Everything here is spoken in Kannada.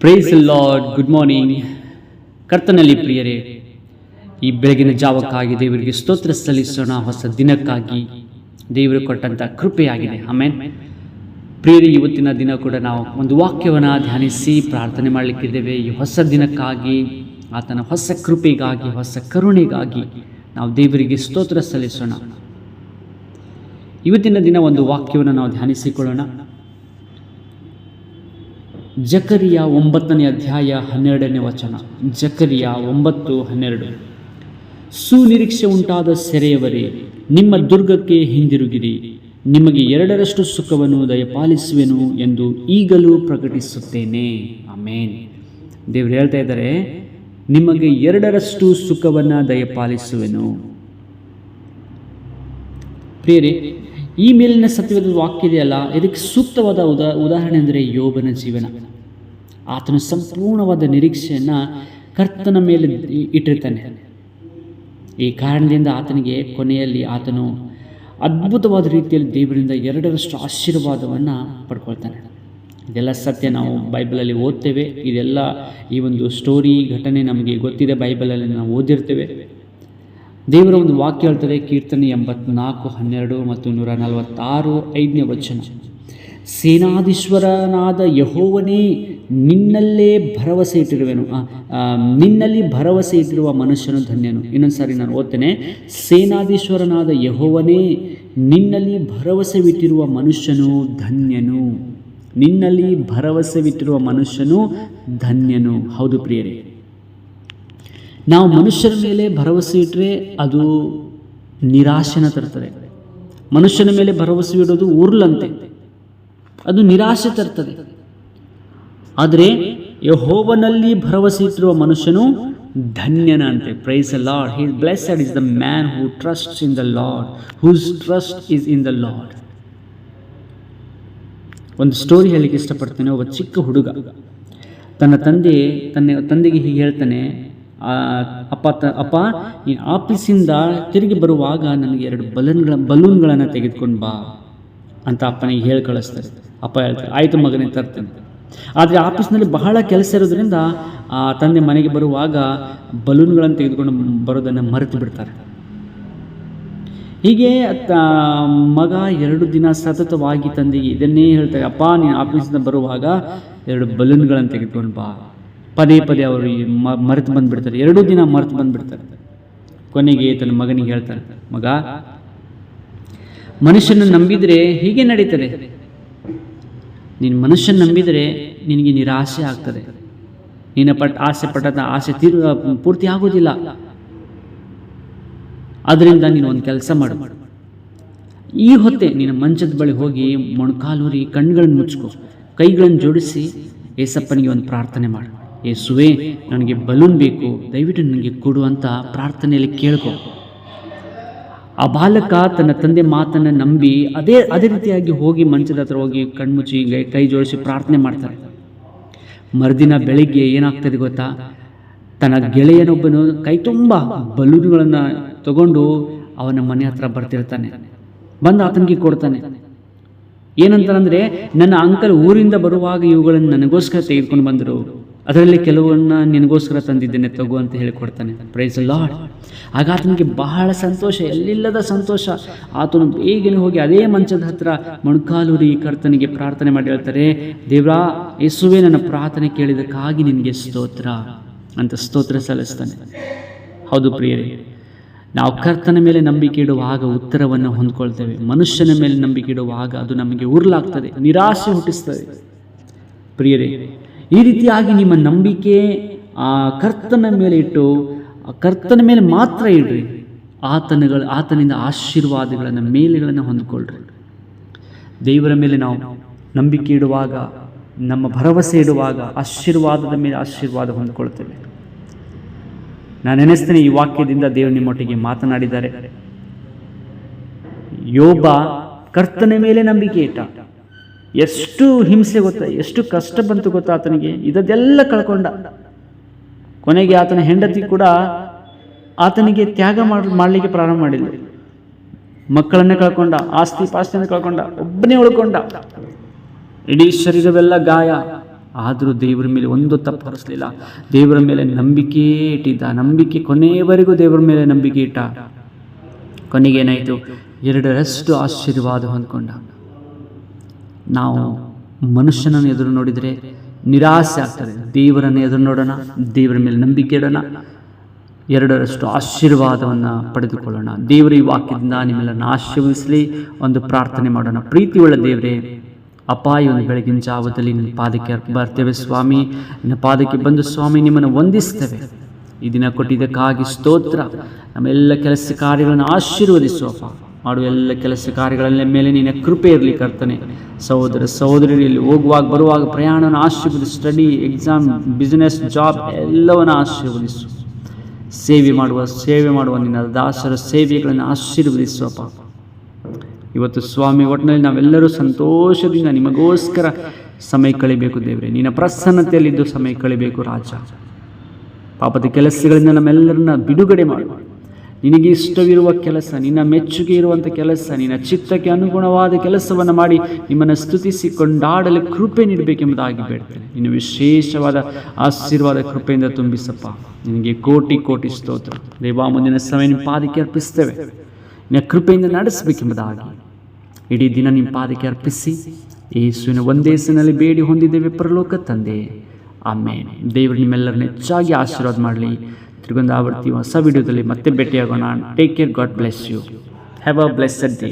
ಪ್ರೈಸ್ ಲಾರ್ಡ್ ಗುಡ್ ಮಾರ್ನಿಂಗ್ ಕರ್ತನಲ್ಲಿ ಪ್ರಿಯರೇ, ಈ ಬೆಳಗಿನ ಜಾವಕ್ಕಾಗಿ ದೇವರಿಗೆ ಸ್ತೋತ್ರ ಸಲ್ಲಿಸೋಣ ಹೊಸ ದಿನಕ್ಕಾಗಿ ದೇವರು ಕೊಟ್ಟಂಥ ಕೃಪೆಯಾಗಿದೆ. ಆಮೇನ್ ಪ್ರಿಯರೇ, ಇವತ್ತಿನ ದಿನ ಕೂಡ ನಾವು ಒಂದು ವಾಕ್ಯವನ್ನು ಧ್ಯಾನಿಸಿ ಪ್ರಾರ್ಥನೆ ಮಾಡಲಿಕ್ಕಿದ್ದೇವೆ. ಈ ಹೊಸ ದಿನಕ್ಕಾಗಿ, ಆತನ ಹೊಸ ಕೃಪೆಗಾಗಿ, ಹೊಸ ಕರುಣೆಗಾಗಿ ನಾವು ದೇವರಿಗೆ ಸ್ತೋತ್ರ ಸಲ್ಲಿಸೋಣ. ಇವತ್ತಿನ ದಿನ ಒಂದು ವಾಕ್ಯವನ್ನು ನಾವು ಧ್ಯಾನಿಸಿಕೊಳ್ಳೋಣ. ಜಕರಿಯ ಒಂಬತ್ತನೇ ಅಧ್ಯಾಯ ಹನ್ನೆರಡನೇ ವಚನ. ಜಕರಿಯ ಒಂಬತ್ತು, ಹನ್ನೆರಡು. ಸುನಿರೀಕ್ಷೆ ಉಂಟಾದ ಸೆರೆಯವರೇ, ನಿಮ್ಮ ದುರ್ಗಕ್ಕೆ ಹಿಂದಿರುಗಿರಿ. ನಿಮಗೆ ಎರಡರಷ್ಟು ಸುಖವನ್ನು ದಯಪಾಲಿಸುವೆನು ಎಂದು ಈಗಲೂ ಪ್ರಕಟಿಸುತ್ತೇನೆ. ಆಮೇನ್. ದೇವರು ಹೇಳ್ತಾ ಇದ್ದಾರೆ, ನಿಮಗೆ ಎರಡರಷ್ಟು ಸುಖವನ್ನು ದಯಪಾಲಿಸುವೆನು. ಪ್ರಿಯರೇ, ಈ ಮೇಲಿನ ಸತ್ಯವಾದ ವಾಕ್ಯ ಇದೆಯಲ್ಲ, ಇದಕ್ಕೆ ಸೂಕ್ತವಾದ ಉದಾ, ಉದಾಹರಣೆ ಅಂದರೆ ಯೋಬನ ಜೀವನ. ಆತನು ಸಂಪೂರ್ಣವಾದ ನಿರೀಕ್ಷೆಯನ್ನು ಕರ್ತನ ಮೇಲೆ ಇಟ್ಟಿರ್ತಾನೆ. ಈ ಕಾರಣದಿಂದ ಆತನಿಗೆ ಕೊನೆಯಲ್ಲಿ ಆತನು ಅದ್ಭುತವಾದ ರೀತಿಯಲ್ಲಿ ದೇವರಿಂದ ಎರಡರಷ್ಟು ಆಶೀರ್ವಾದವನ್ನು ಪಡ್ಕೊಳ್ತಾನೆ. ಇದೆಲ್ಲ ಸತ್ಯ ನಾವು ಬೈಬಲಲ್ಲಿ ಓದ್ತೇವೆ. ಇದೆಲ್ಲ ಈ ಒಂದು ಸ್ಟೋರಿ, ಘಟನೆ ನಮಗೆ ಗೊತ್ತಿದೆ. ಬೈಬಲಲ್ಲಿ ನಾವು ಓದಿರ್ತೇವೆ. ದೇವರ ಒಂದು ವಾಕ್ಯ ಹೇಳ್ತಾರೆ, ಕೀರ್ತನೆ ಎಂಬತ್ನಾಲ್ಕು, ಹನ್ನೆರಡು ಮತ್ತು ನೂರ ನಲವತ್ತಾರು ಐದನೇ ವಚನ. ಸೇನಾಧೀಶ್ವರನಾದ ಯಹೋವನೇ, ನಿನ್ನಲ್ಲೇ ಭರವಸೆ ಇಟ್ಟಿರುವೆನು. ನಿನ್ನಲ್ಲಿ ಭರವಸೆ ಇಟ್ಟಿರುವ ಮನುಷ್ಯನು ಧನ್ಯನು. ಇನ್ನೊಂದು ಸಾರಿ ನಾನು ಓದ್ತೇನೆ. ಸೇನಾಧೀಶ್ವರನಾದ ಯಹೋವನೇ, ನಿನ್ನಲ್ಲಿ ಭರವಸೆ ಬಿಟ್ಟಿರುವ ಮನುಷ್ಯನು ಧನ್ಯನು. ನಿನ್ನಲ್ಲಿ ಭರವಸೆ ಬಿಟ್ಟಿರುವ ಮನುಷ್ಯನು ಧನ್ಯನು. ಹೌದು ಪ್ರಿಯರೇ. ನಾವು ಮನುಷ್ಯರ ಮೇಲೆ ಭರವಸೆ ಇಟ್ಟರೆ ಅದು ನಿರಾಶೆನ ತರ್ತದೆ. ಮನುಷ್ಯನ ಮೇಲೆ ಭರವಸೆ ಇಡೋದು ಉರ್ಲಂತೆ ನಿರಾಶೆ ತರ್ತದೆ. ಆದರೆ ಯಹೋವನಲ್ಲಿ ಭರವಸೆ ಇಟ್ಟಿರುವ ಮನುಷ್ಯನು ಧನ್ಯನ ಅಂತೆ. Praise a lord he blessed is the man who trust in the lord whose trust is in the lord ಒಂದು ಸ್ಟೋರಿ ಹೇಳಲಿಕ್ಕೆ ಇಷ್ಟಪಡ್ತೇನೆ. ಒಬ್ಬ ಚಿಕ್ಕ ಹುಡುಗ. ತನ್ನ ತಂದೆ, ತನ್ನ, ತಂದೆಗೆ ಹೀಗೆ ಹೇಳ್ತಾನೆ ಅಪ್ಪ, ತ, ಅಪ್ಪ, ಈ ಆಫೀಸಿಂದ ತಿರುಗಿ ಬರುವಾಗ ನನಗೆ ಎರಡು ಬಲೂನ್ಗಳ, ಬಲೂನ್ಗಳನ್ನು ತೆಗೆದುಕೊಂಡು ಬಾ. ಅಂತ ಅಪ್ಪನಿಗೆ ಹೇಳಿ ಕಳಿಸ್ತಾರೆ. ಅಪ್ಪ ಹೇಳ್ತಾರೆ, ಆಯಿತು ಮಗನೇ, ತರ್ತೇನೆ. ಆದರೆ ಆಫೀಸ್ನಲ್ಲಿ ಬಹಳ ಕೆಲಸ ಇರೋದ್ರಿಂದ ಆ ತಂದೆ ಮನೆಗೆ ಬರುವಾಗ ಬಲೂನ್ಗಳನ್ನು ತೆಗೆದುಕೊಂಡು ಬರೋದನ್ನು ಮರೆತು ಬಿಡ್ತಾರೆ. ಹೀಗೆ ಮಗ ಎರಡು ದಿನ ಸತತವಾಗಿ ತಂದೆಗೆ ಇದನ್ನೇ ಹೇಳ್ತಾರೆ, ಅಪ್ಪ, ನೀನು ಆಫೀಸಿಂದ ಬರುವಾಗ ಎರಡು ಬಲೂನ್ಗಳನ್ನು ತೆಗೆದುಕೊಂಡು ಬಾ. ಪದೇ ಪದೇ ಅವರು ಮರೆತು ಬಂದುಬಿಡ್ತಾರೆ, ಎರಡು ದಿನ ಮರೆತು ಬಂದುಬಿಡ್ತಾರೆ. ಕೊನೆಗೆ ತನ್ನ ಮಗನಿಗೆ ಹೇಳ್ತಾರೆ, ಮಗ ಮನುಷ್ಯನ ನಂಬಿದರೆ ಹೀಗೆ ನಡೀತದೆ. ನೀನು ಮನುಷ್ಯನ ನಂಬಿದರೆ ನಿನಗೆ ನಿರಾಸೆ ಆಗ್ತದೆ. ನೀನು ಪಟ್ ಆಸೆ ಪಟ್ಟದ ಆಸೆ ತೀರು, ಪೂರ್ತಿ ಆಗೋದಿಲ್ಲ. ಅದರಿಂದ ನೀನು ಒಂದು ಕೆಲಸ ಮಾಡು. ಈ ಹೊತ್ತೆ ನಿನ್ನ ಮಂಚದ ಬಳಿ ಹೋಗಿ ಮೊಣಕಾಲೂರಿ ಕಣ್ಗಳನ್ನು ಮುಚ್ಕೋ. ಕೈಗಳನ್ನು ಜೋಡಿಸಿ ಏಸಪ್ಪನಿಗೆ ಒಂದು ಪ್ರಾರ್ಥನೆ ಮಾಡು. ಏಸುವೆ, ನನಗೆ ಬಲೂನ್ ಬೇಕು. ದಯವಿಟ್ಟು ನನಗೆ ಕೊಡು ಅಂತ ಪ್ರಾರ್ಥನೆಯಲ್ಲಿ ಕೇಳ್ಕೊ. ಆ ಬಾಲಕ ತನ್ನ ತಂದೆ ಮಾತನ್ನು ನಂಬಿ ಅದೇ ಅದೇ ರೀತಿಯಾಗಿ ಹೋಗಿ ಮಂಚದ ಹತ್ರ ಹೋಗಿ ಕಣ್ಮುಚ್ಚಿ ಕೈ ಜೋಡಿಸಿ ಪ್ರಾರ್ಥನೆ ಮಾಡ್ತಾರೆ. ಮರುದಿನ ಬೆಳಿಗ್ಗೆ ಏನಾಗ್ತದೆ ಗೊತ್ತಾ? ತನ್ನ ಗೆಳೆಯನೊಬ್ಬನು ಕೈ ತುಂಬ ಬಲೂನ್ಗಳನ್ನು ತಗೊಂಡು ಅವನ ಮನೆ ಹತ್ರ ಬರ್ತಿರ್ತಾನೆ. ಬಂದು ಆತನಿಗೆ ಕೊಡ್ತಾನೆ. ಏನಂತಾನಂದರೆ, ನನ್ನ ಅಂಕಲ್ ಊರಿಂದ ಬರುವಾಗ ಇವುಗಳನ್ನು ನನಗೋಸ್ಕರ ತೆಗೆದುಕೊಂಡು ಬಂದರು. ಅದರಲ್ಲಿ ಕೆಲವನ್ನ ನಿನಗೋಸ್ಕರ ತಂದಿದ್ದೇನೆ, ತಗೋ ಅಂತ ಹೇಳಿ ಕೊಡ್ತಾನೆ. ಪ್ರೈಸ್ ಲಾಡ್ ಆಗ ಆತನಿಗೆ ಬಹಳ ಸಂತೋಷ, ಎಲ್ಲಿಲ್ಲದ ಸಂತೋಷ. ಆತನು ಬೇಗನೆ ಹೋಗಿ ಅದೇ ಮಂಚದ ಹತ್ರ ಮೊಣಕಾಲೂರಿ ಕರ್ತನಿಗೆ ಪ್ರಾರ್ಥನೆ ಮಾಡಿ ಹೇಳ್ತಾರೆ, ದೇವ್ರಾ, ಯೇಸುವೆ ನನ್ನ ಪ್ರಾರ್ಥನೆ ಕೇಳಿದಕ್ಕಾಗಿ ನಿನಗೆ ಸ್ತೋತ್ರ ಅಂತ ಸ್ತೋತ್ರ ಸಲ್ಲಿಸ್ತಾನೆ. ಹೌದು ಪ್ರಿಯರೇ, ನಾವು ಕರ್ತನ ಮೇಲೆ ನಂಬಿಕೆ ಇಡುವಾಗ ಉತ್ತರವನ್ನು ಹೊಂದ್ಕೊಳ್ತೇವೆ. ಮನುಷ್ಯನ ಮೇಲೆ ನಂಬಿಕೆ ಇಡುವಾಗ ಅದು ನಮಗೆ ಉರ್ಲಾಗ್ತದೆ ನಿರಾಶೆ ಹುಟ್ಟಿಸ್ತದೆ. ಪ್ರಿಯರೇ ಈ ರೀತಿಯಾಗಿ ನಿಮ್ಮ ನಂಬಿಕೆ ಆ ಕರ್ತನ ಮೇಲೆ ಇಟ್ಟು ಕರ್ತನ ಮೇಲೆ ಮಾತ್ರ ಇಡ್ರಿ. ಆತನಗಳು, ಆತನಿಂದ ಆಶೀರ್ವಾದಗಳನ್ನು, ಮೇಲೆಗಳನ್ನು ಹೊಂದ್ಕೊಳ್ರಿ. ದೇವರ ಮೇಲೆ ನಾವು ನಂಬಿಕೆ ಇಡುವಾಗ, ನಮ್ಮ ಭರವಸೆ ಇಡುವಾಗ ಆಶೀರ್ವಾದದ ಮೇಲೆ ಆಶೀರ್ವಾದ ಹೊಂದ್ಕೊಳ್ತೇವೆ. ನಾನು ನೆನೆಸ್ತೇನೆ ಈ ವಾಕ್ಯದಿಂದ ದೇವರು ನಿಮ್ಮೊಟ್ಟಿಗೆ ಮಾತನಾಡಿದ್ದಾರೆ. ಯೋಬ ಕರ್ತನ ಮೇಲೆ ನಂಬಿಕೆ ಇಟ್ಟ. ಎಷ್ಟು ಹಿಂಸೆ ಗೊತ್ತಾ, ಎಷ್ಟು ಕಷ್ಟ ಬಂತು ಗೊತ್ತಾ ಆತನಿಗೆ? ಇದದೆಲ್ಲ ಕಳ್ಕೊಂಡ. ಕೊನೆಗೆ ಆತನ ಹೆಂಡತಿ ಕೂಡ ಆತನಿಗೆ ತ್ಯಾಗ ಮಾಡ್, ಮಾಡಲಿಕ್ಕೆ ಪ್ರಾರಂಭ ಮಾಡಿಲ್ಲ ಮಕ್ಕಳನ್ನೇ ಕಳ್ಕೊಂಡ, ಆಸ್ತಿ ಪಾಸ್ತಿಯನ್ನು ಕಳ್ಕೊಂಡ, ಒಬ್ಬನೇ ಉಳ್ಕೊಂಡ. ಇಡೀ ಶರೀರವೆಲ್ಲ ಗಾಯ. ಆದರೂ ದೇವರ ಮೇಲೆ ಒಂದು ತಪ್ಪು ಹೊರಿಸಲಿಲ್ಲ. ದೇವರ ಮೇಲೆ ನಂಬಿಕೆ ಇಟ್ಟಿದ್ದ. ನಂಬಿಕೆ ಕೊನೆಯವರೆಗೂ ದೇವರ ಮೇಲೆ ನಂಬಿಕೆ ಇಟ್ಟ. ಕೊನೆಗೇನಾಯಿತು ಎರಡರಷ್ಟು ಆಶೀರ್ವಾದ ಹೊಂದ್ಕೊಂಡ. ನಾವು ಮನುಷ್ಯನನ್ನು ಎದುರು ನೋಡಿದರೆ ನಿರಾಸೆ ಆಗ್ತದೆ. ದೇವರನ್ನು ಎದುರು ನೋಡೋಣ, ದೇವರ ಮೇಲೆ ನಂಬಿಕೆ ಇಡೋಣ, ಎರಡರಷ್ಟು ಆಶೀರ್ವಾದವನ್ನು ಪಡೆದುಕೊಳ್ಳೋಣ. ದೇವರ ಈ ವಾಕ್ಯದಿಂದ ನಿಮ್ಮೆಲ್ಲರನ್ನ ಆಶೀರ್ವದಿಸಲಿ, ಒಂದು ಪ್ರಾರ್ಥನೆ ಮಾಡೋಣ. ಪ್ರೀತಿಯುಳ್ಳ ದೇವರೇ, ಅಪಾಯ ಒಂದು ಬೆಳಗಿನ ಜಾವದಲ್ಲಿ ನಿನ್ನ ಪಾದಕ್ಕೆ ಬರ್ತೇವೆ ಸ್ವಾಮಿ. ನಿನ್ನ ಪಾದಕ್ಕೆ ಬಂದು ಸ್ವಾಮಿ, ನಿಮ್ಮನ್ನು ವಂದಿಸ್ತೇವೆ. ಈ ದಿನ ಕೊಟ್ಟಿದ್ದಕ್ಕಾಗಿ ಸ್ತೋತ್ರ. ನಮ್ಮೆಲ್ಲ ಕೆಲಸ ಕಾರ್ಯಗಳನ್ನು ಆಶೀರ್ವದಿಸುವಪ್ಪ ಮಾಡುವ ಎಲ್ಲ ಕೆಲಸ ಕಾರ್ಯಗಳ ಮೇಲೆ ನಿನ್ನ ಕೃಪೆ ಇರಲಿ ಕರ್ತನೆ. ಸಹೋದರ ಸಹೋದರಿಯಲ್ಲಿ ಹೋಗುವಾಗ ಬರುವಾಗ ಪ್ರಯಾಣವನ್ನು ಆಶೀರ್ವದಿಸು, ಸ್ಟಡಿ, ಎಕ್ಸಾಮ್ ಬಿಸ್ನೆಸ್ ಜಾಬ್ ಎಲ್ಲವನ್ನು ಆಶೀರ್ವದಿಸು. ಸೇವೆ ಮಾಡುವ ಸೇವೆ ಮಾಡುವ ನಿನ್ನ ದಾಸರ ಸೇವೆಗಳನ್ನು ಆಶೀರ್ವದಿಸುವಪ್ಪ ಇವತ್ತು ಸ್ವಾಮಿ ಒಟ್ಟಿನಲ್ಲಿ ನಾವೆಲ್ಲರೂ ಸಂತೋಷದಿಂದ ನಿಮಗೋಸ್ಕರ ಸಮಯ ಕಳಿಬೇಕು ದೇವರೇ. ನಿನ್ನ ಪ್ರಸನ್ನತೆಯಲ್ಲಿದ್ದು ಸಮಯ ಕಳಿಬೇಕು ರಾಜ. ಪಾಪದ ಕೆಲಸಗಳಿಂದ ನಮ್ಮೆಲ್ಲರನ್ನ ಬಿಡುಗಡೆ ಮಾಡು. ನಿನಗೆ ಇಷ್ಟವಿರುವ ಕೆಲಸ, ನಿನ್ನ ಮೆಚ್ಚುಗೆ ಇರುವಂಥ ಕೆಲಸ, ನಿನ್ನ ಚಿತ್ತಕ್ಕೆ ಅನುಗುಣವಾದ ಕೆಲಸವನ್ನು ಮಾಡಿ ನಿಮ್ಮನ್ನು ಸ್ತುತಿಸಿ ಕೊಂಡಾಡಲು ಕೃಪೆ ನೀಡಬೇಕೆಂಬುದಾಗಿ ಬೇಡ್ತೇನೆ. ನಿನ್ನ ವಿಶೇಷವಾದ ಆಶೀರ್ವಾದ ಕೃಪೆಯಿಂದ ತುಂಬಿಸಪ್ಪ. ನಿನಗೆ ಕೋಟಿ ಕೋಟಿ ಸ್ತೋತ್ರ. ದೇವಾ ಮುಂದಿನ ಸಮಯ ನಿಮ್ಮ ಪಾದಕ್ಕೆ ಅರ್ಪಿಸ್ತೇವೆ. ನಿನ್ನ ಕೃಪೆಯಿಂದ ನಡೆಸಬೇಕೆಂಬುದಾಗಿ. ಇಡೀ ದಿನ ನಿಮ್ಮ ಪಾದಕ್ಕೆ ಅರ್ಪಿಸಿ, ಯೇಸುವಿನ ಒಂದೇ ಹೆಸರಿನಲ್ಲಿ ಬೇಡಿ ಹೊಂದಿದ್ದೇವೆ ಪರಲೋಕ ತಂದೆ. ಆಮೇಲೆ ದೇವರು ನಿಮ್ಮೆಲ್ಲರನ್ನ ಹೆಚ್ಚಾಗಿ ಆಶೀರ್ವಾದ ಮಾಡಲಿ. ತಿರುಗೊಂದು ಆವರ್ತಿ ಹೊಸ ವಿಡಿಯೋದಲ್ಲಿ ಮತ್ತೆ ಭೇಟಿಯಾಗೋಣ. Take care God bless you have a blessed day